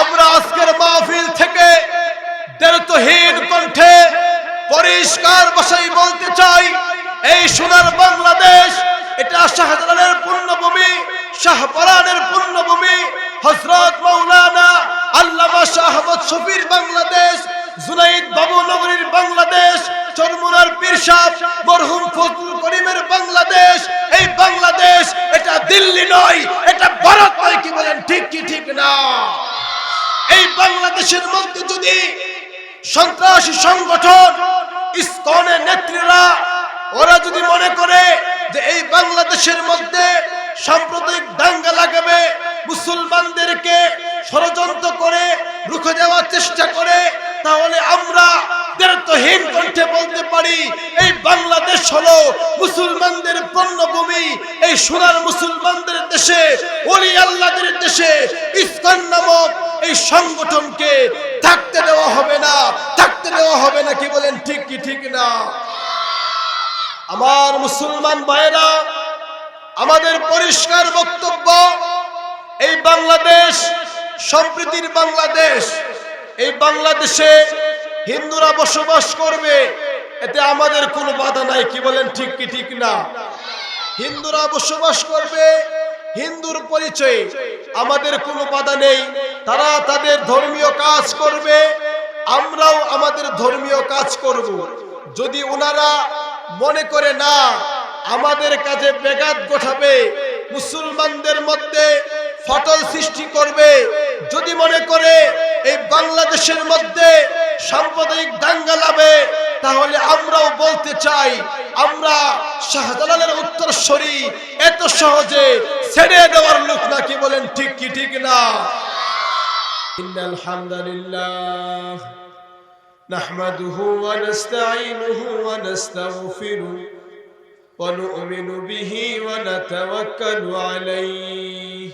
আমরা আজকের মাহফিল থেকে দেরতহীন কণ্ঠে পরিষ্কার ভাষায় বলতে চাই, এই সোনার বাংলাদেশ, এটা শাহজালালের পুণ্যভূমি, শাহপরানের পুণ্যভূমি হজরত মৌলানা আল্লামা শাহ আহমদ শফির বাংলাদেশ, জুনাইদ বাবু নগরীর বাংলাদেশ, চরমুনার পীরসাদ মরহুম ফজলুল করিমের বাংলাদেশ। এই বাংলাদেশ এটা দিল্লি নয়, এটা ভারত নয়, কি বলেন ঠিক কি ঠিক না? বাংলাদেশের মধ্যে যদি সন্ত্রাসী সংগঠন, ইসকনের নেত্রীরা, ওরা যদি মনে করে যে এই বাংলাদেশের মধ্যে সাম্প্রদায়িক দাঙ্গা লাগাবে, মুসলমানদেরকে ষড়যন্ত্র করে, রুখে দেওয়ার চেষ্টা করে, তাহলে আমরা দেরতহীন কণ্ঠে বলতে পারি, এই বাংলাদেশ হলো মুসলমানদের পণ্যভূমি, এই সোনার মুসলমানদের দেশে, ওলি আল্লাহদের দেশে, ইসকন নামক এই সংগঠনকে থাকতে দেওয়া হবে না, থাকতে দেওয়া হবে না। কি বলেন, ঠিক কি, ঠিক না? আমার মুসলমান ভাইরা আমাদের পরিষ্কার বক্তব্য, এই বাংলাদেশ, সম্প্রীতির বাংলাদেশ, এই বাংলাদেশে হিন্দুরা বসবাস করবে, এতে আমাদের কোনো বাধা নাই। কি বলেন, ঠিক কি, ঠিক না? হিন্দুরা বসবাস করবে হিন্দুর পরিচয়ে আমাদের কোনো বাধা নেই। তারা তাদের ধর্মীয় কাজ করবে, আমরাও আমাদের ধর্মীয় কাজ করব। যদি ওনারা মনে করে না, আমাদের কাজে বেগাত গোঠাবে মুসলমানদের মধ্যে ফটল সৃষ্টি করবে, যদি মনে করে এই বাংলাদেশের মধ্যে সাম্প্রদায়িক আমরাও বলতে চাই আমরা শাহজালালের উত্তরস্বরী এত সহজে ছেড়ে দেওয়ার লোক নাকি বলেন ঠিক কি ঠিক না ইন্নাল হামদুলিল্লাহ نحمده ونستعينه ونستغفره ونؤمن به ونتوكل عليه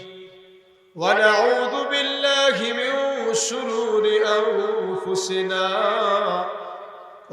ونعوذ بالله من شرور أنفسنا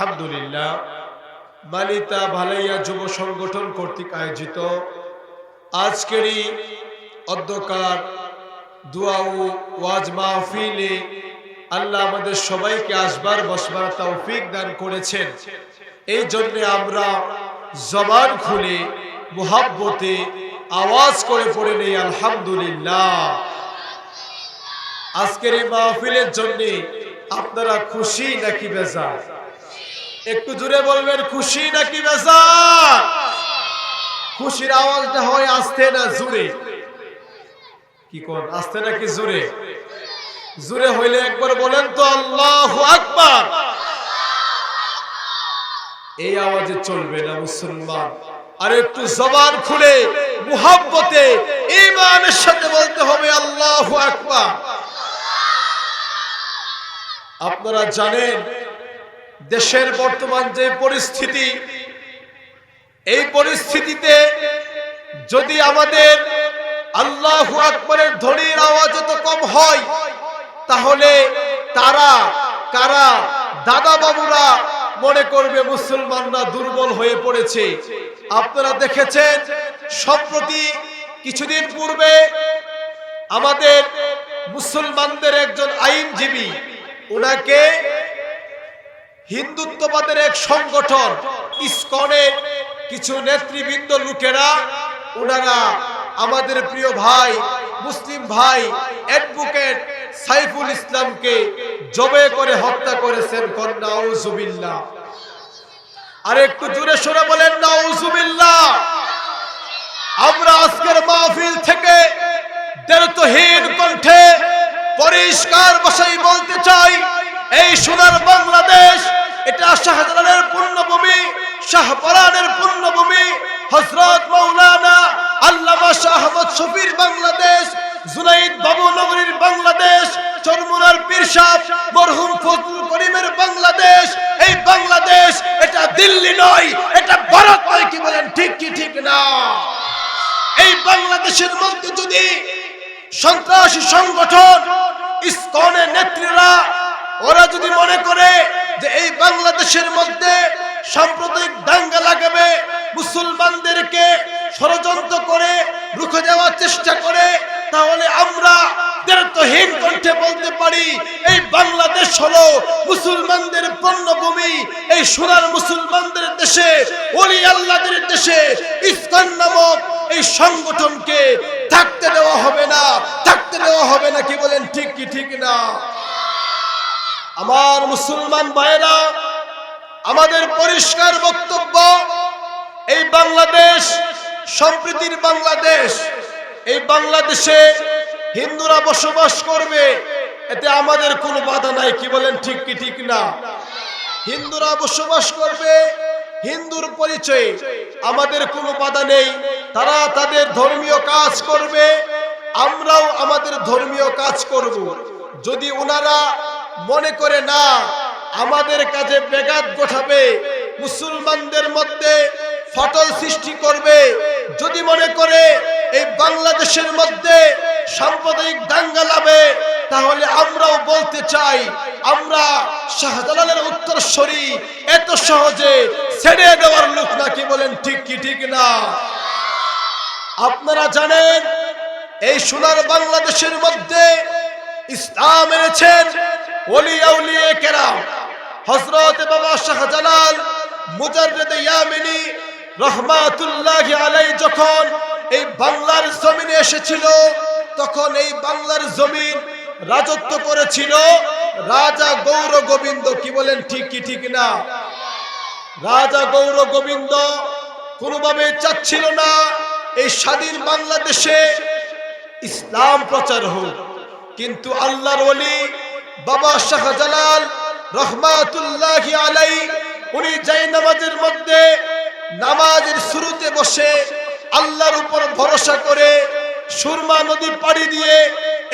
আলহামদুলিল্লাহ, মালিতা ভালাইয়া যুব সংগঠন কর্তৃক আয়োজিত আজকেরই অধ্যকার দুয়াউ ওয়াজ মাহফিলে আল্লাহ আমাদের সবাইকে আসবার, বসবার তৌফিক দান করেছেন। এই জন্য আমরা জবান খুলে মোহাব্বতে আওয়াজ করে পড়ে নেই, আলহামদুলিল্লাহ। আজকের এই মাহফিলের জন্যে আপনারা খুশি নাকি বেজা একটু জুড়ে বলবেন, খুশি নাকি বেজার? খুশির আওয়াজটা হয় আসতে না জুড়ে কি কোন, আসতে নাকি জুড়ে জুড়ে হইলে একবার বলেন তো, আল্লাহ আকবার। এই আওয়াজে চলবে না মুসলমান। আর একটু জবান খুলে, মুহাব্বতে ইমানের সাথে বলতে হবে, আল্লাহ আকবার। আপনারা জানেন দেশের বর্তমান যে পরিস্থিতি, এই পরিস্থিতিতে যদি আমাদের আল্লাহ আকবরের ধ্বনির আওয়াজ এত কম হয়, তাহলে তারা, কারা দাদা বাবুরা মনে করবে মুসলমানরা দুর্বল হয়ে পড়েছে। আপনারা দেখেছেন, সম্প্রতি কিছুদিন পূর্বে আমাদের মুসলমানদের একজন আইনজীবী, ওনাকে হিন্দুত্ববাদের এক সংগঠন, ইসকনের কিছু নেতৃবৃন্দ লোকেরা ওনারা আমাদের প্রিয় ভাই, মুসলিম ভাই, অ্যাডভোকেট সাইফুল ইসলামকে জবে করে হত্যা করেছেন কন্যা আর একটু জোরে সরে বলেন না নাউজুবিল্লাহ। আমরা আজকের মাহফিল থেকে দেরতহীন কণ্ঠে পরিষ্কার ভাষায় বলতে চাই এই সোনার বাংলাদেশ, এটা শাহজালালের পুণ্যভূমি, শাহপরানের পুণ্যভূমি হজরত মৌলানা আল্লামা শাহমদ শফির বাংলাদেশ, জুনাইদ বাবু নগরীর বাংলাদেশ, চরমুনার পীরসাহ মরহুম ফজলুল করিমের বাংলাদেশ। এই বাংলাদেশ এটা দিল্লি নয়, এটা ভারত নয়, কি বলেন ঠিক কি ঠিক না? এই বাংলাদেশের মধ্যে যদি সন্ত্রাসী সংগঠন, ইসকনের নেত্রীরা ওরা যদি মনে করে যে এই বাংলাদেশের মধ্যে সাম্প্রদায়িক দাঙ্গা লাগাবে, মুসলমানদেরকে ষড়যন্ত্র করে, রুখে দেওয়ার চেষ্টা করে, তাহলে আমরা দেরতহীন কণ্ঠে বলতে পারি, এই বাংলাদেশ হলো মুসলমানদের পণ্যভূমি এই সোনার মুসলমানদের দেশে, ওলি আল্লাহদের দেশে, ইসকন নামক এই সংগঠনকে থাকতে দেওয়া হবে না, থাকতে দেওয়া হবে না, কি বলেন ঠিক কি, ঠিক না? আমার মুসলমান ভাইরা আমাদের পরিষ্কার বক্তব্য, এই বাংলাদেশ, সম্প্রীতির বাংলাদেশ, এই বাংলাদেশে হিন্দুরা বসবাস করবে, এতে আমাদের কোনো বাধা নাই, কি বলেন ঠিক কি ঠিক না? হিন্দুরা বসবাস করবে, হিন্দুর পরিচয়ে, আমাদের কোনো বাধা নেই, তারা তাদের ধর্মীয় কাজ করবে, আমরাও আমাদের ধর্মীয় কাজ করব। যদি ওনারা মনে করে না, আমাদের কাজে বেগাত গোঠাবে মুসলমানদের মধ্যে ফটল সৃষ্টি করবে। যদি মনে করে এই বাংলাদেশের মধ্যে সাম্প্রদায়িক দাঙ্গা লাভে, তাহলে আমরাও বলতে চাই, আমরা শাহজালালের উত্তরস্বরী এত সহজে ছেড়ে দেওয়ার লোক নাকি বলেন, ঠিক কি, ঠিক না। আপনারা জানেন, এই সোনার বাংলাদেশের মধ্যে ইসলাম এনেছেন কেরাম বাবা যখন এই বাংলার এসেছিল, তখন এই বাংলার রাজত্ব করেছিল। রাজা গৌর গোবিন্দ, কি বলেন ঠিক কি ঠিক না? রাজা গৌর গোবিন্দ কোনোভাবে চাচ্ছিল না এই স্বাধীন বাংলাদেশে ইসলাম প্রচার হোক। কিন্তু আল্লাহর ওলি বাবা শাহজালাল রহমাতুল্লাহ আলাই, উনি যাই নামাজের মধ্যে নামাজের শুরুতে বসে আল্লাহর উপর ভরসা করে সুরমা নদী পাড়ি দিয়ে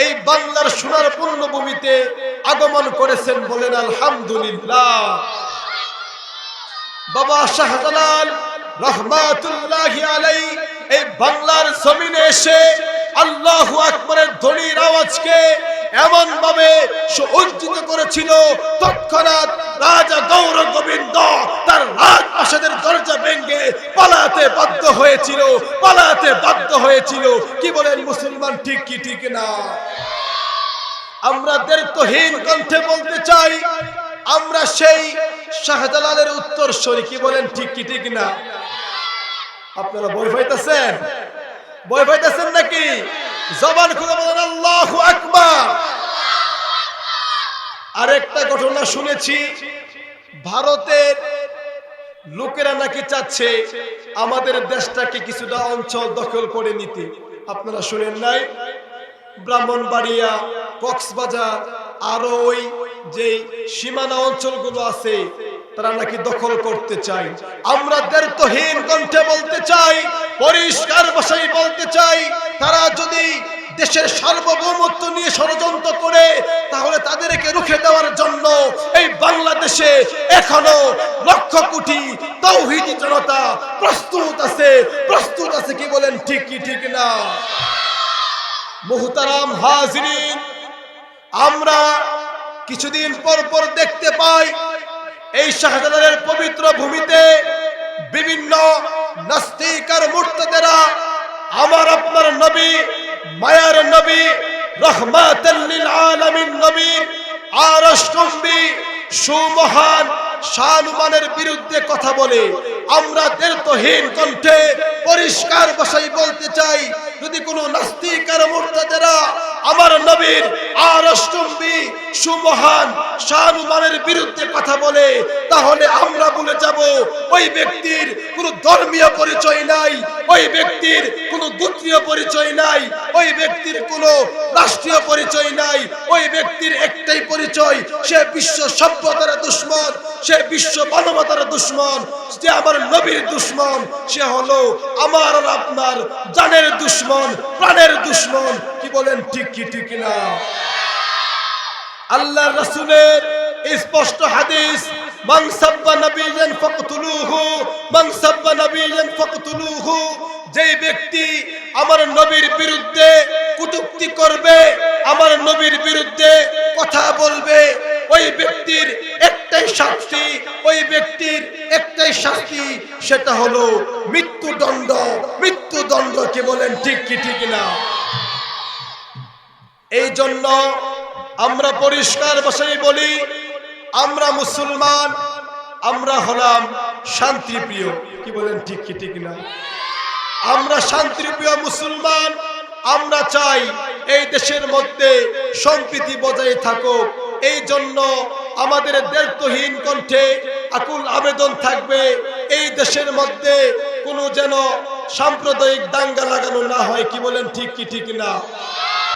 এই বাংলার সোনার পূর্ণভূমিতে আগমন করেছেন বলেন আলহামদুলিল্লাহ। বাবা শাহজালাল রহমাতুল্লাহ আলাই, এই বাংলার জমিনে এসে আল্লাহু আকবরের ধ্বনির আওয়াজকে এমন ভাবে উজ্জিত করেছিল। তৎক্ষণাৎ রাজা গৌর গোবিন্দ তার রাজপ্রাসাদের দরজা ভেঙ্গে পালাতে বাধ্য হয়েছিল, পালাতে বাধ্য হয়েছিল। কি বলেন মুসলমান, ঠিক কি, ঠিক না? আমরা দেরতহীন কণ্ঠে বলতে চাই, আমরা সেই শাহজালালের উত্তর সরি, কি বলেন, ঠিক কি, ঠিক না? আপনারা বই পাইতেছেন? বই পাইতেছেন নাকি? জবান খুলে বলেন, আল্লাহ আকবার। আরেকটা ঘটনা শুনেছি, ভারতের লোকেরা নাকি চাচ্ছে আমাদের দেশটাকে কিছুটা অঞ্চল দখল করে নিতে। আপনারা শুনেন নাই? ব্রাহ্মণবাড়িয়া, কক্সবাজার আরও ওই যে সীমানা অঞ্চলগুলো আছে তারা নাকি দখল করতে চাই আমরা দেরতহীন কণ্ঠে বলতে চাই, পরিষ্কার ভাষায় বলতে চাই, তারা যদি দেশের সার্বভৌমত্ব নিয়ে ষড়যন্ত্র করে, তাহলে তাদেরকে রুখে দেওয়ার জন্য এই বাংলাদেশে এখনও লক্ষ কোটি তৌহিদি জনতা প্রস্তুত আছে। প্রস্তুত আছে কি বলেন ঠিক কি, ঠিক না? মুহতারাম হাজরিন, আমরা কিছুদিন পর পর দেখতে পাই এই শাহজালালের পবিত্র ভূমিতে বিভিন্ন নাস্তিক আর মুর্তদেরা আমার আপনার নবী, মায়ার নবী রহমাতাল্লিল আলামিন নবী নবী সুমহান শাহনুমানের বিরুদ্ধে কথা বলে আমরা দেরতহীন কণ্ঠে পরিষ্কার ভাষায় বলতে চাই, যদি কোনো নাস্তিক আর মোর্তাদেরা আমার নবীর আরষ্টম্বী সুমহান শাহনুমানের বিরুদ্ধে কথা বলে, তাহলে আমরা বলে যাব, ওই ব্যক্তির কোনো ধর্মীয় পরিচয় নাই, ওই ব্যক্তির কোনো গোত্রীয় পরিচয় নাই, ওই ব্যক্তির কোনো রাষ্ট্রীয় পরিচয় নাই, ওই ব্যক্তির একটাই পরিচয়, সে বিশ্ব সভ্যতার দুশ্মন, সে বিশ্ব মানবতার দুশ্মন, যে আমার নবীর দুশ্মন, সে হলো আমার আর আপনার জানের দুশ্মন, প্রাণের দুশ্মন। কি বলেন, ঠিক কি, ঠিক না? আল্লাহ রাসূলের স্পষ্ট হাদিস যেই ব্যক্তি আমার নবীর বিরুদ্ধে কটূক্তি করবে, আমার নবীর বিরুদ্ধে একটাই শাস্তি, সেটা হলো মৃত্যুদণ্ড। মৃত্যুদণ্ড কি বলেন ঠিক কি, ঠিক না? এই জন্য আমরা পরিষ্কার ভাষায় বলি, আমরা মুসলমান, আমরা হলাম শান্তিপ্রিয়। কি বলেন ঠিক কি, ঠিক না? আমরা শান্তিপ্রিয় মুসলমান, আমরা চাই এই দেশের মধ্যে সম্প্রীতি বজায় থাকুক। এই জন্য আমাদের দায়িত্বহীন কণ্ঠে আকুল আবেদন থাকবে। এই দেশের মধ্যে কোনো যেন সাম্প্রদায়িক দাঙ্গা লাগানো না হয়। কি বলেন, ঠিক কি, ঠিক না?